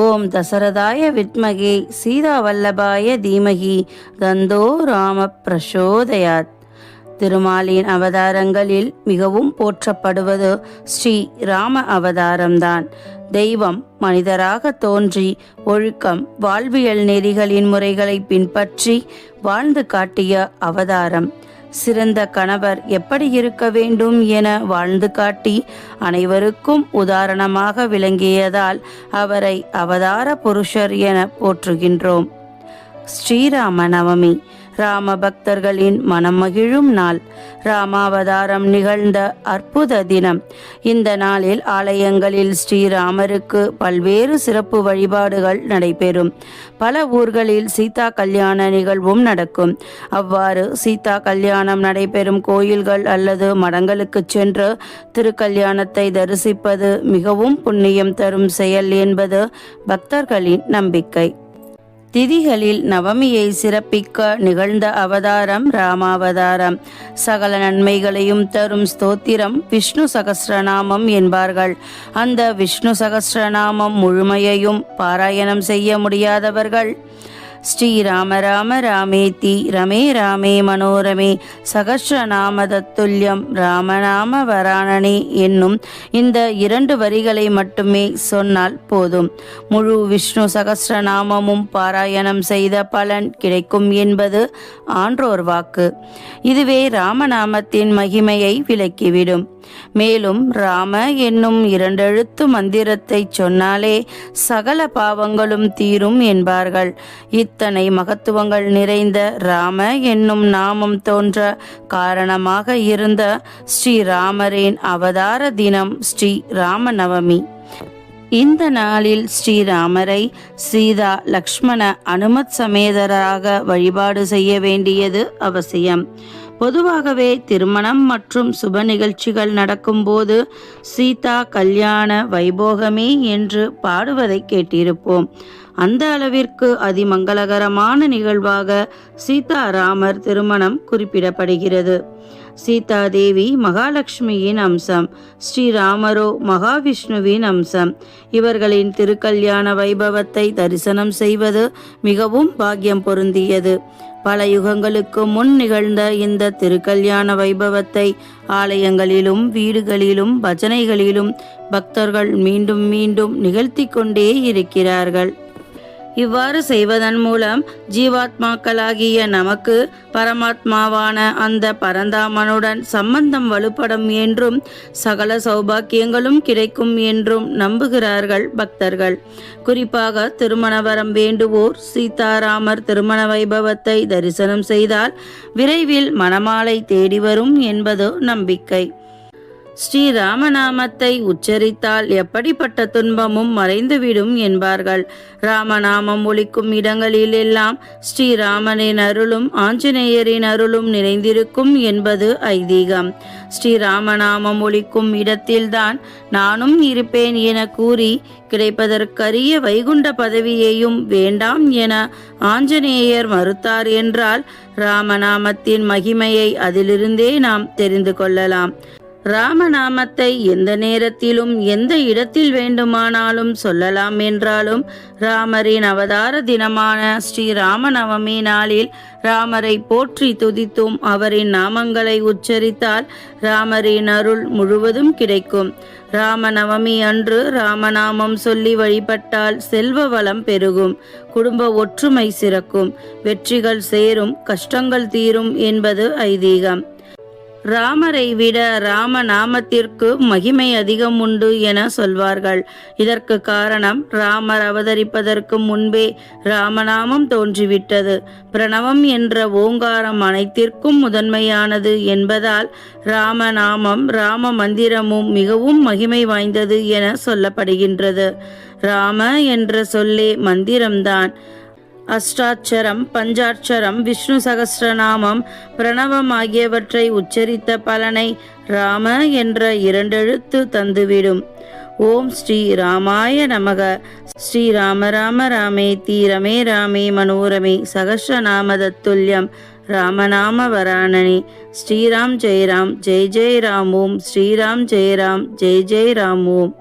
ஓம் தசரதாய வித்மகே சீதாவல்லபாய தீமகி தந்தோ ராம பிரசோதயாத். திருமாலின் அவதாரங்களில் மிகவும் போற்றப்படுவது ஸ்ரீ ராம அவதாரம்தான். தெய்வம் மனிதராக தோன்றி ஒழுக்கம் வாழ்வியல் நெறிகளின் முறைகளை பின்பற்றி வாழ்ந்து காட்டிய அவதாரம். சிறந்த கணவர் எப்படி இருக்க வேண்டும் என வாழ்ந்து காட்டி அனைவருக்கும் உதாரணமாக விளங்கியதால் அவரை அவதார புருஷர் என போற்றுகின்றோம். ஸ்ரீராம நவமி. ராம பக்தர்களின் மனம் மகிழும் நாள். ராமாவதாரம் நிகழ்ந்த அற்புத தினம். இந்த நாளில் ஆலயங்களில் ஸ்ரீராமருக்கு பல்வேறு சிறப்பு வழிபாடுகள் நடைபெறும். பல ஊர்களில் சீதா கல்யாண நிகழ்வும் நடக்கும். அவ்வாறு சீதா கல்யாணம் நடைபெறும் கோயில்கள் அல்லது மடங்களுக்கு சென்று திருக்கல்யாணத்தை தரிசிப்பது மிகவும் புண்ணியம் தரும் செயல் என்பது பக்தர்களின் நம்பிக்கை. திதிகளில் நவமியை சிறப்பிக்க நிகழ்ந்த அவதாரம் ராமாவதாரம். சகல நன்மைகளையும் தரும் ஸ்தோத்திரம் விஷ்ணு சகசிரநாமம் என்பார்கள். அந்த விஷ்ணு சகசிரநாமம் முழுமையையும் பாராயணம் செய்ய முடியாதவர்கள். ஸ்ரீராம ராம ராமேதி ரமே ராமே மனோரமே சகஸ்ரநாமதத்துல்யம் ராமநாம வராணனே என்னும் இந்த இரண்டு வரிகளை மட்டுமே சொன்னால் போதும். முழு விஷ்ணு சகஸ்ரநாமமும் பாராயணம் செய்த பலன் கிடைக்கும் என்பது ஆன்றோர் வாக்கு. இதுவே ராமநாமத்தின் மகிமையை விளக்கிவிடும். மேலும் ராம என்னும் இரண்டெழுத்து மந்திரத்தை சொன்னாலே சகல பாவங்களும் தீரும் என்பார்கள். இத்தனை மகத்துவங்கள் நிறைந்த ராம என்னும் நாமம் தோன்ற காரணமாக இருந்த ஸ்ரீராமரின் அவதார தினம் ஸ்ரீ ராமநவமி இந்த நாளில் ஸ்ரீராமரை சீதா லக்ஷ்மண அனுமத் சமேதராக வழிபாடு செய்ய வேண்டியது அவசியம். பொதுவாகவே திருமணம் மற்றும் சுப நிகழ்ச்சிகள் நடக்கும்போது சீதா கல்யாண வைபோகமே என்று பாடுவதை கேட்டிருப்போம். அந்த அளவிற்கு அதிமங்களகரமான நிகழ்வாக சீதாராமர் திருமணம் குறிப்பிடப்படுகிறது. சீதாதேவி மகாலட்சுமியின் அம்சம் ஸ்ரீராமரோ மகாவிஷ்ணுவின் அம்சம். இவர்களின் திருக்கல்யாண வைபவத்தை தரிசனம் செய்வது மிகவும் பாக்கியம் பொருந்தியது. பல யுகங்களுக்கு முன் நிகழ்ந்த இந்த திருக்கல்யாண வைபவத்தை ஆலயங்களிலும் வீடுகளிலும் பஜனைகளிலும் பக்தர்கள் மீண்டும் மீண்டும் நிகழ்த்தி கொண்டே இருக்கிறார்கள். இவ்வாறு செய்வதன் மூலம் ஜீவாத்மாக்களாகிய நமக்கு பரமாத்மாவான அந்த பரந்தாமனுடன் சம்பந்தம் வலுப்படும் என்றும் சகல சௌபாக்கியங்களும் கிடைக்கும் என்றும் நம்புகிறார்கள் பக்தர்கள். குறிப்பாக திருமணவரம் வேண்டுவோர் சீதாராமர் திருமண வைபவத்தை தரிசனம் செய்தால் விரைவில் மணமாலை தேடி வரும் என்பது நம்பிக்கை. ஸ்ரீராமநாமத்தை உச்சரித்தால் எப்படிப்பட்ட துன்பமும் மறைந்துவிடும் என்பார்கள். ராமநாமம் ஒழிக்கும் இடங்களில் எல்லாம் ஸ்ரீராமனின் அருளும் ஆஞ்சநேயரின் அருளும் நிறைந்திருக்கும் என்பது ஐதீகம். ஸ்ரீராமநாமம் ஒழிக்கும் இடத்தில்தான் நானும் இருப்பேன் என கூறி கிடைப்பதற்கரிய வைகுண்ட பதவியையும் வேண்டாம் என ஆஞ்சநேயர் மறுத்தார் என்றால் ராமநாமத்தின் மகிமையை அதிலிருந்தே நாம் தெரிந்து கொள்ளலாம். ராமநாமத்தை எந்த நேரத்திலும் எந்த இடத்தில் வேண்டுமானாலும் சொல்லலாம் என்றாலும் ராமரின் அவதார தினமான ஸ்ரீ ராமநவமி நாளில் ராமரை போற்றி துதித்தும் அவரின் நாமங்களை உச்சரித்தால் ராமரின் அருள் முழுவதும் கிடைக்கும். ராமநவமி அன்று ராமநாமம் சொல்லி வழிபட்டால் செல்வ வளம் பெருகும் குடும்ப ஒற்றுமை சிறக்கும் வெற்றிகள் சேரும் கஷ்டங்கள் தீரும் என்பது ஐதீகம். ராமரை விட ராம நாமத்திற்கு மகிமை அதிகம் உண்டு என சொல்வார்கள். இதற்கு காரணம் ராமர் அவதரிப்பதற்கு முன்பே ராமநாமம் தோன்றிவிட்டது. பிரணவம் என்ற ஓங்காரம் அனைத்திற்கும் முதன்மையானது என்பதால் ராமநாமம் ராம மந்திரமும் மிகவும் மகிமை வாய்ந்தது என சொல்லப்படுகின்றது. ராம என்ற சொல்லே மந்திரம்தான். அஷ்டாட்சரம் பஞ்சாட்சரம் விஷ்ணு சகசிரநாமம் பிரணவம் ஆகியவற்றை உச்சரித்த பலனை ராம என்ற இரண்டெழுத்து தந்துவிடும். ஓம் ஸ்ரீ ராமாய நமக. ஸ்ரீ ராம ராம ராமே தீரமே ராமே மனோரமே சகசிரநாமதத்துல்யம் ராமநாம வராணனி ஸ்ரீராம் ஜெயராம் ஜெய் ஜெய் ராம் ஓம். ஸ்ரீராம் ஜெயராம் ஜெய் ஜெய் ராம் ஓம்.